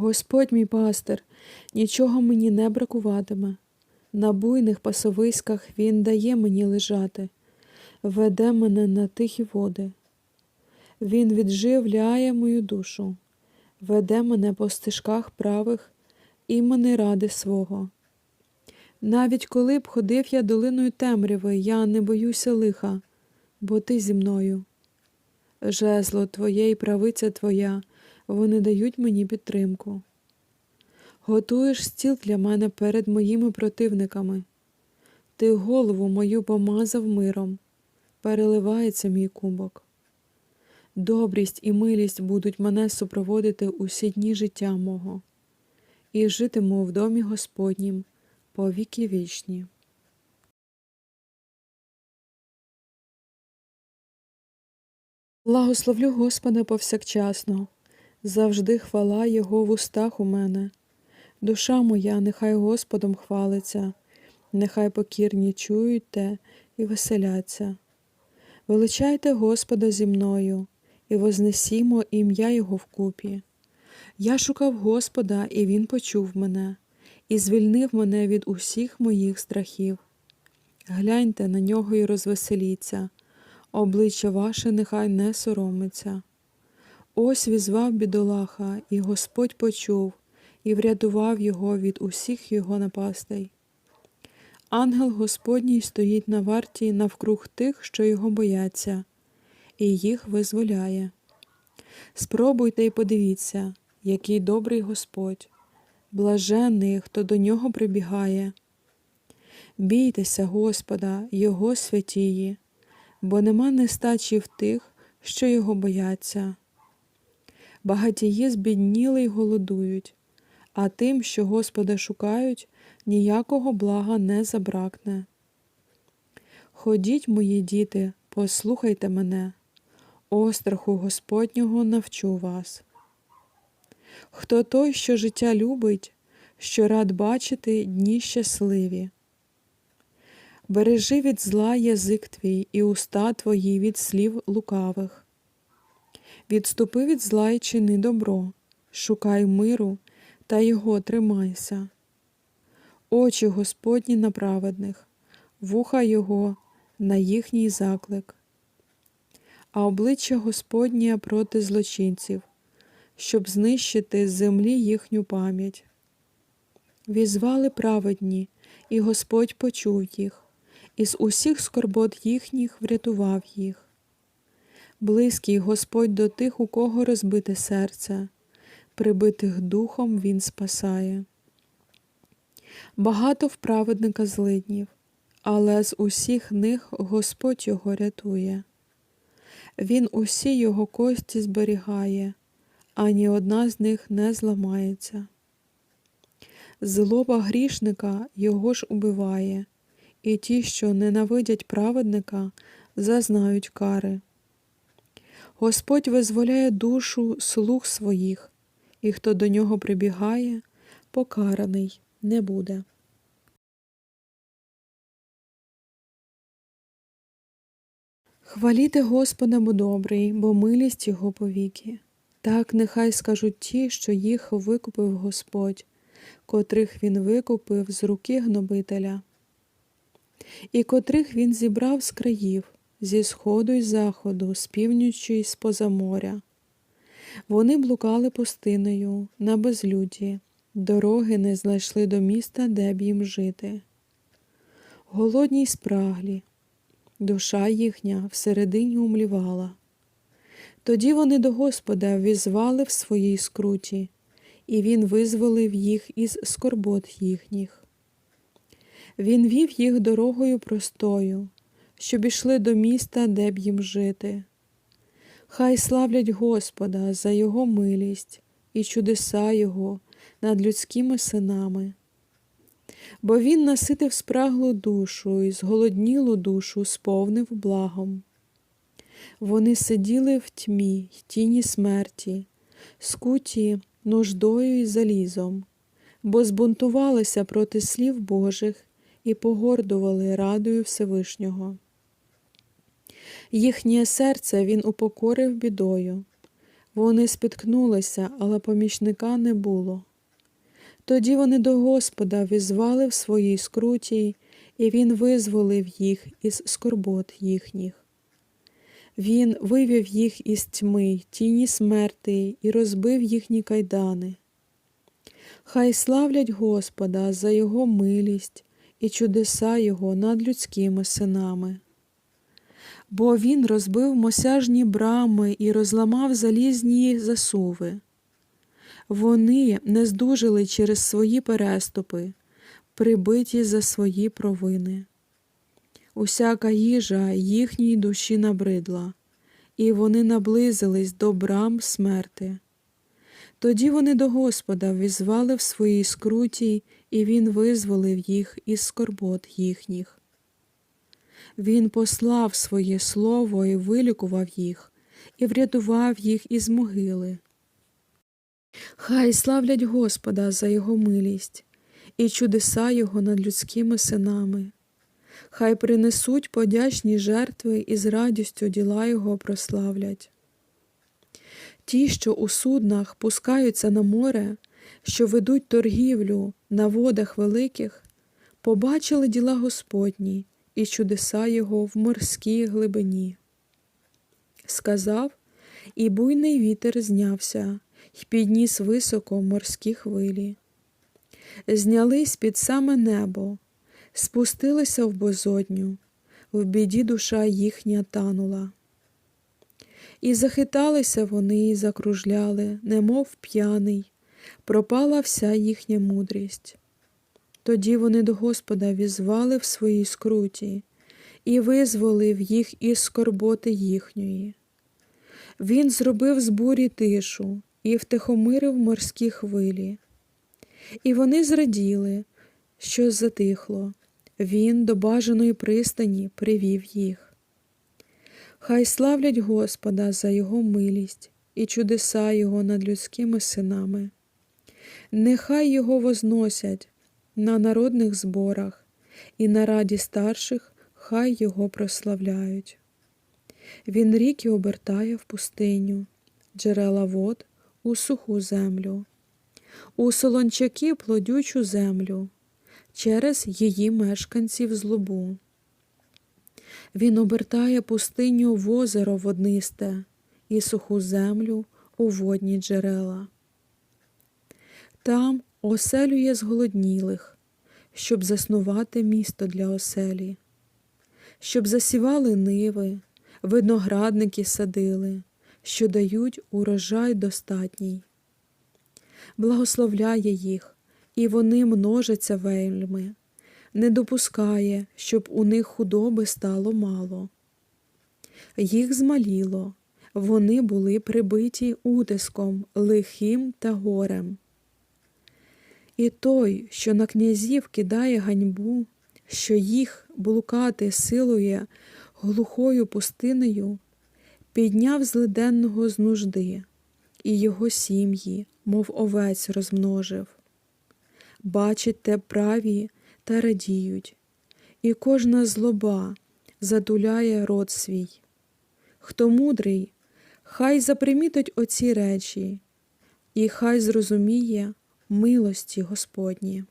Господь мій пастир, нічого мені не бракуватиме. На буйних пасовиськах Він дає мені лежати, веде мене на тихі води. Він відживляє мою душу, веде мене по стежках правих імени ради свого. Навіть коли б ходив я долиною темряви, я не боюся лиха, бо ти зі мною. Жезло твоє і правиця твоя, вони дають мені підтримку. Готуєш стіл для мене перед моїми противниками. Ти голову мою помазав миром, переливається мій кубок. Добрість і милість будуть мене супроводити усі дні життя мого, і житиму в домі Господнім по віки вічні. Благословлю Господа повсякчасно, завжди хвала Його в устах у мене. Душа моя, нехай Господом хвалиться, нехай покірні чують те і веселяться. Величайте Господа зі мною і вознесімо ім'я Його вкупі. Я шукав Господа, і Він почув мене, і звільнив мене від усіх моїх страхів. Гляньте на нього і розвеселіться, обличчя ваше нехай не соромиться. Ось візвав бідолаха, і Господь почув і врятував його від усіх його напастей. Ангел Господній стоїть на варті навкруг тих, що його бояться, і їх визволяє. Спробуйте і подивіться, який добрий Господь, блаженний, хто до нього прибігає. Бійтеся Господа, Його святії, бо нема нестачі в тих, що його бояться. Багатії збідніли й голодують, а тим, що Господа шукають, ніякого блага не забракне. Ходіть, мої діти, послухайте мене, остраху Господнього навчу вас. Хто той, що життя любить, що рад бачити дні щасливі. Бережи від зла язик твій і уста твої від слів лукавих. Відступи від зла й чини добро, шукай миру та його тримайся. Очі Господні на праведних, вуха Його на їхній заклик, а обличчя Господнє проти злочинців, щоб знищити з землі їхню пам'ять. Візвали праведні, і Господь почув їх, із усіх скорбот їхніх врятував їх. Близький Господь до тих, у кого розбите серце, прибитих духом Він спасає. Багато в праведника злиднів, але з усіх них Господь його рятує. Він усі його кості зберігає, ані одна з них не зламається. Злоба грішника його ж убиває, і ті, що ненавидять праведника, зазнають кари. Господь визволяє душу слуг своїх, і хто до нього прибігає, покараний не буде. Хваліте Господа, бо добрий, бо милість Його повіки. Так нехай скажуть ті, що їх викупив Господь, котрих Він викупив з руки гнобителя, і котрих Він зібрав з країв, зі сходу й заходу, з півночі й з-поза моря. Вони блукали пустиною на безлюді, дороги не знайшли до міста, де б їм жити. Голодні й спраглі, душа їхня всередині умлівала. Тоді вони до Господа візвали в своїй скруті, і Він визволив їх із скорбот їхніх. Він вів їх дорогою простою, щоб ішли до міста, де б їм жити. Хай славлять Господа за Його милість і чудеса Його над людськими синами. Бо Він наситив спраглу душу і зголоднілу душу сповнив благом. Вони сиділи в тьмі й тіні смерті, скуті нуждою і залізом, бо збунтувалися проти слів Божих і погордували радою Всевишнього. Їхнє серце він упокорив бідою, Вони спіткнулися, але помічника не було. Тоді вони до Господа візвали в своїй скруті, і Він визволив їх із скорбот їхніх. Він вивів їх із тьми, тіні смерти і розбив їхні кайдани. Хай славлять Господа за Його милість і чудеса Його над людськими синами. Бо Він розбив мосяжні брами і розламав залізні засуви. Вони не здужили через свої переступи, прибиті за свої провини. Усяка їжа їхній душі набридла, і вони наблизились до брам смерти. Тоді вони до Господа візвали в своїй скруті, і Він визволив їх із скорбот їхніх. Він послав своє слово і вилікував їх, і врятував їх із могили. Хай славлять Господа за Його милість і чудеса Його над людськими синами. Хай принесуть подячні жертви і з радістю діла Його прославлять. Ті, що у суднах пускаються на море, що ведуть торгівлю на водах великих, побачили діла Господні і чудеса Його в морській глибині. Сказав, і буйний вітер знявся, й підніс високо морські хвилі. Знялись під саме небо, спустилися в безодню, в біді душа їхня танула. І захиталися вони і закружляли, немов п'яний, пропала вся їхня мудрість. Тоді вони до Господа візвали в своїй скруті і визволив їх із скорботи їхньої. Він зробив з бурі тишу і втихомирив морські хвилі. І вони зраділи, що затихло. Він до бажаної пристані привів їх. Хай славлять Господа за Його милість і чудеса Його над людськими синами. Нехай Його возносять на народних зборах, і на раді старших хай Його прославляють. Він ріки обертає в пустиню, джерела вод у суху землю, у солончаки плодючу землю, через її мешканців злобу. Він обертає пустиню в озеро воднисте і суху землю у водні джерела. Там оселює зголоднілих, щоб заснувати місто для оселі, щоб засівали ниви, виноградники садили, що дають урожай достатній. Благословляє їх, і вони множаться вельми, не допускає, щоб у них худоби стало мало. Їх змаліло, вони були прибиті утиском, лихим та горем. І той, що на князів кидає ганьбу, що їх блукати силує глухою пустинею, підняв злиденного з нужди, і його сім'ї, мов овець, розмножив. Бачить те праві та радіють, і кожна злоба задуляє рот свій. Хто мудрий, хай запримітить оці речі, і хай зрозуміє милості Господні.